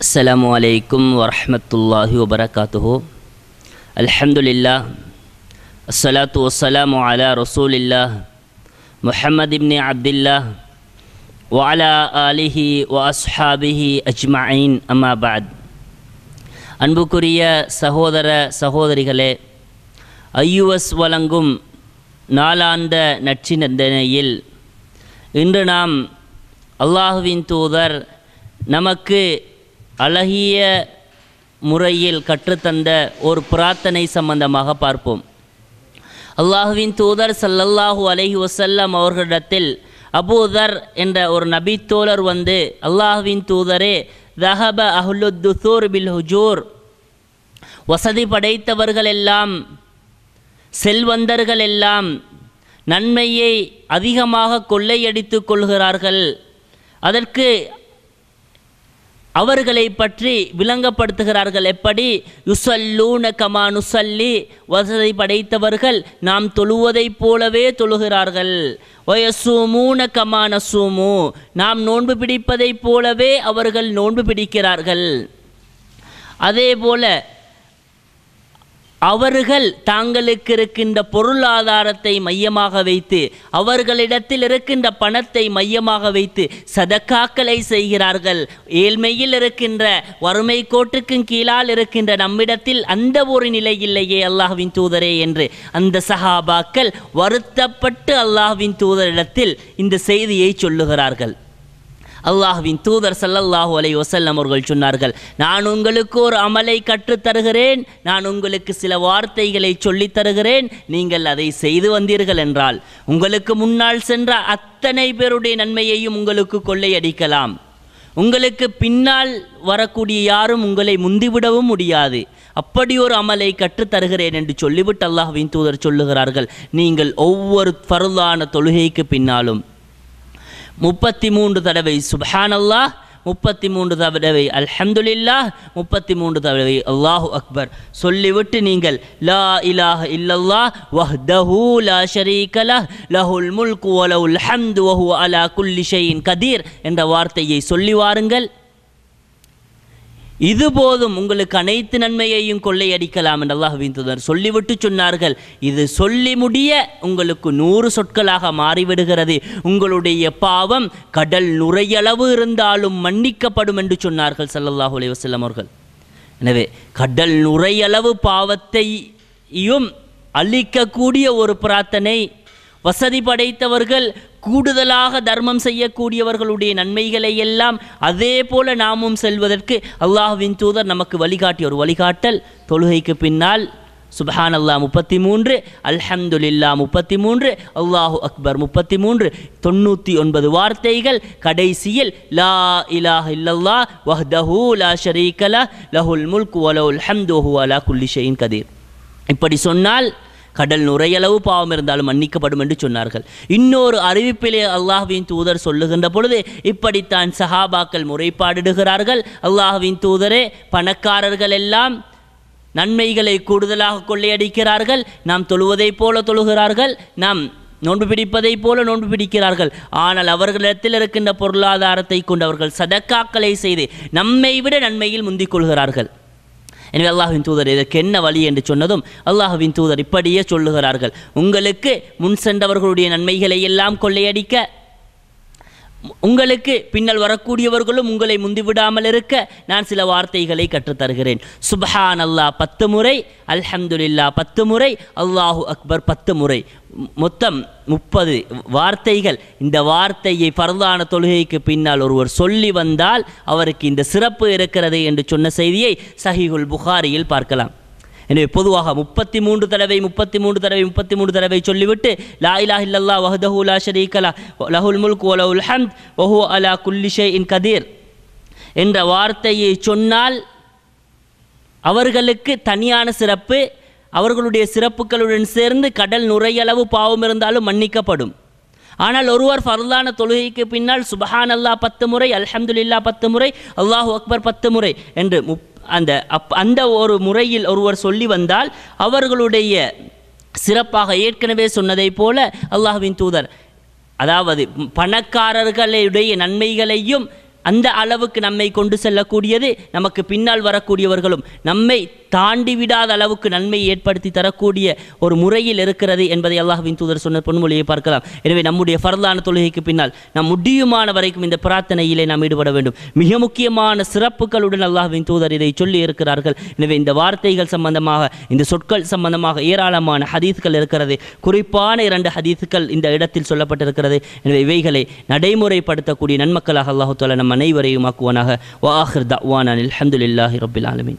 السلام عليكم ورحمة الله وبركاته الحمد لله الصلاة والسلام على رسول الله محمد بن عبد الله وعلى آله وأصحابه أجمعين أما بعد அன்புக்குரிய சகோதர சகோதரிகளே ஐயுஎஸ் வழங்கும் நாளாந்த நச்சிந்தனையில் இன்று நாம் அல்லாஹுவின் தூதர் நமக்கு அழகிய முறையில் கற்றுத்தந்த ஒரு பிரார்த்தனை சம்பந்தமாக பார்ப்போம். அல்லாஹுவின் தூதர் சல்லல்லாஹு அலஹி வசல்லம் அவர்களிடத்தில் அபூதர் என்ற ஒரு நபித்தோழர் வந்து அல்லாஹுவின் தூதரே தஹப அஹ்லுத்துசூர் பில் ஹுஜூர். வசதி படைத்தவர்கள் எல்லாம் செல்வந்தர்கள் எல்லாம் நன்மையை அதிகமாக கொள்ளையடித்து கொள்கிறார்கள். அதற்கு அவர்களை பற்றி விளங்கப்படுத்துகிறார்கள். எப்படி? யுசல்லூன கமானுசல்லி வசதி படைத்தவர்கள் நாம் தொழுவதைப் போலவே தொழுகிறார்கள். வயசூமூன கமான நசூமு நாம் நோன்பு பிடிப்பதைப் போலவே அவர்கள் நோன்பு பிடிக்கிறார்கள். அதே போல அவர்கள் தாங்களுக்கு இருக்கின்ற பொருளாதாரத்தை மையமாக வைத்து அவர்களிடத்தில் இருக்கின்ற பணத்தை மையமாக வைத்து சதக்காக்களை செய்கிறார்கள். ஏழ்மையில் இருக்கின்ற வறுமை கோட்டுக்கும் கீழால் இருக்கின்ற நம்மிடத்தில் அந்த ஒரு நிலை இல்லையே அல்லாஹ்வின் தூதரே என்று அந்த சஹாபாக்கள் வருத்தப்பட்டு அல்லாஹ்வின் தூதரிடத்தில் இந்த செய்தியை சொல்லுகிறார்கள். அல்லாஹ்வின் தூதர் சல்லல்லாஹு அலை வசல்லம் அவர்கள் சொன்னார்கள் நான் உங்களுக்கு ஒரு அமலை கற்றுத் தருகிறேன் நான் உங்களுக்கு சில வார்த்தைகளை சொல்லித் தருகிறேன் நீங்கள் அதை செய்து வந்தீர்கள் என்றால் உங்களுக்கு முன்னால் சென்ற அத்தனை பேருடைய நன்மையையும் உங்களுக்கு கொள்ளையடிக்கலாம். உங்களுக்கு பின்னால் வரக்கூடிய யாரும் உங்களை முந்திவிடவும் முடியாது. அப்படி ஒரு அமலை கற்றுத் தருகிறேன் என்று சொல்லிவிட்டு அல்லாஹ்வின் தூதர் சொல்லுகிறார்கள் நீங்கள் ஒவ்வொரு பருதான தொழுகைக்கு பின்னாலும் முப்பத்தி மூன்று தடவை சுபஹானல்லா முப்பத்தி மூன்று தடவை அல்ஹம்துலில்லா முப்பத்தி மூன்று தடவை அல்லாஹு அக்பர். சொல்லிவிட்டு நீங்கள் லா இலாஹ இல்லல்லா வஹ்தஹு லா ஷரீக லஹுல் முல்கு வலஹுல் ஹம்து வஹு அலா குல்லி ஷையின் கதீர் என்ற வார்த்தையை சொல்லி வாருங்கள். இது போதும் உங்களுக்கு அனைத்து நன்மையையும் கொள்ளையடிக்கலாம் என்று அல்லாஹுவின் தூதர் சொல்லிவிட்டு சொன்னார்கள். இது சொல்லி முடிய உங்களுக்கு நூறு சொற்களாக மாறிவிடுகிறது. உங்களுடைய பாவம் கடல் நுரையளவு இருந்தாலும் மன்னிக்கப்படும் என்று சொன்னார்கள் சல்லல்லாஹு அலைஹி அவர்கள். எனவே கடல் நுரையளவு பாவத்தையும் அழிக்கக்கூடிய ஒரு பிரார்த்தனை வசதி படைத்தவர்கள் கூடுதலாக தர்மம் செய்யக்கூடியவர்களுடைய நன்மைகளை எல்லாம் அதே போல நாமும் செல்வதற்கு அல்லாஹுவின் தூதர் நமக்கு வழிகாட்டிய ஒரு வழிகாட்டல். தொழுகைக்கு பின்னால் சுபஹான் அல்லா முப்பத்தி மூன்று அல்ஹம்துலில்லா முப்பத்தி மூன்று அல்லாஹு அக்பர் முப்பத்தி மூன்று தொண்ணூற்றி ஒன்பது வார்த்தைகள் கடைசியில் லா இலாஹ இல்லல்லா வஹ்தஹு லா ஷரீகலா லஹுல் முல்க் வலவுல் ஹம்து அலா குல்லிஷையின் கதீர். இப்படி சொன்னால் கடல் நுரையளவு பாவம் இருந்தாலும் மன்னிக்கப்படும் என்று சொன்னார்கள். இன்னொரு அறிவிப்பிலே அல்லாஹ்வின் தூதர் சொல்லுகின்ற பொழுது இப்படித்தான் சஹாபாக்கள் முறைப்பாடிடுகிறார்கள். அல்லாஹுவின் தூதரே பணக்காரர்கள் எல்லாம் நன்மைகளை கூடுதலாக கொள்ளையடிக்கிறார்கள். நாம் தொழுவதைப் போல தொழுகிறார்கள். நாம் நோன்பு பிடிப்பதைப் போல நோன்பு பிடிக்கிறார்கள். ஆனால் அவர்களிடத்தில் இருக்கின்ற பொருளாதாரத்தை கொண்டு அவர்கள் சதக்காக்களை செய்து நம்மை விட நன்மையில் முந்திக் கொள்கிறார்கள். எனவே அல்லாஹுவின் தூதர் இதற்கு என்ன வழி என்று சொன்னதும் அல்லாஹுவின் தூதர் இப்படியே சொல்லுகிறார்கள். உங்களுக்கு முன் சென்றவர்களுடைய நன்மைகளை எல்லாம் கொள்ளையடிக்க உங்களுக்கு பின்னல் வரக்கூடியவர்களும் உங்களை முந்திவிடாமல் இருக்க நான் சில வார்த்தைகளை கற்றுத்தருகிறேன். சுபஹான் அல்லாஹ் பத்து முறை. அல்ஹம்துலில்லா பத்து முறை. அல்லாஹு அக்பர் பத்து முறை. மொத்தம் முப்பது வார்த்தைகள். இந்த வார்த்தையை பரதான தொழுகைக்கு பின்னால் ஒருவர் சொல்லி வந்தால் அவருக்கு இந்த சிறப்பு இருக்கிறது என்று சொன்ன செய்தியை சஹிகுல் புகாரியில் பார்க்கலாம். எனவே பொதுவாக முப்பத்தி மூன்று தடவை முப்பத்தி மூன்று தடவை முப்பத்தி மூன்று தடவை சொல்லிவிட்டு லா இலா இல்லல்லா வஹதஹு லா ஷரீகலா லஹுல் முல்க் வலவுல் ஹம்த் ஒஹு அலா குல்லிஷே இன் கதீர் என்ற வார்த்தையை சொன்னால் அவர்களுக்கு தனியான சிறப்பு அவர்களுடைய சிறப்புகளுடன் சேர்ந்து கடல் நுரையளவு பாவம் இருந்தாலும் மன்னிக்கப்படும். ஆனால் ஒருவர் ஃபர்லான தொழுகைக்கு பின்னால் சுபஹான் அல்லாஹ் பத்து முறை அல்ஹம்துல்லா பத்து முறை அல்லாஹு அக்பர் பத்து முறை என்று முப் அந்த அப் அந்த ஒரு முறையில் ஒருவர் சொல்லி வந்தால் அவர்களுடைய சிறப்பாக ஏற்கனவே சொன்னதைப் போல அல்லாஹுவின் தூதர் அதாவது பணக்காரர்களுடைய நன்மைகளையும் அந்த அளவுக்கு நம்மை கொண்டு செல்லக்கூடியது நமக்கு பின்னால் வரக்கூடியவர்களும் நம்மை தாண்டி விடாத அளவுக்கு நன்மையை ஏற்படுத்தி தரக்கூடிய ஒரு முறையில் இருக்கிறது என்பதை அல்லாஹ்வின் தூதர் சொன்ன பொன்மொழியை பார்க்கலாம். எனவே நம்முடைய ஃபர்லான தொழுகைக்கு பின்னால் நாம் முடியுமான வரைக்கும் இந்த பிரார்த்தனையிலே நாம் ஈடுபட வேண்டும். மிக முக்கியமான சிறப்புகளுடன் அல்லாஹ்வின் தூதர் இதை சொல்லி இருக்கிறார்கள். எனவே இந்த வார்த்தைகள் சம்பந்தமாக இந்த சொற்கள் சம்பந்தமாக ஏராளமான ஹதீஸ்கள் இருக்கிறது. குறிப்பான இரண்டு ஹதீஸ்கள் இந்த இடத்தில் சொல்லப்பட்டிருக்கிறது. எனவே இவைகளை நடைமுறைப்படுத்தக்கூடிய நன்மக்களாக அல்லாஹு தாலா அனைவரையும் ஆக்குவானாக வாஹிர் தவான் அல்ஹம்துலில்லாஹி ரபில் ஆலமீன்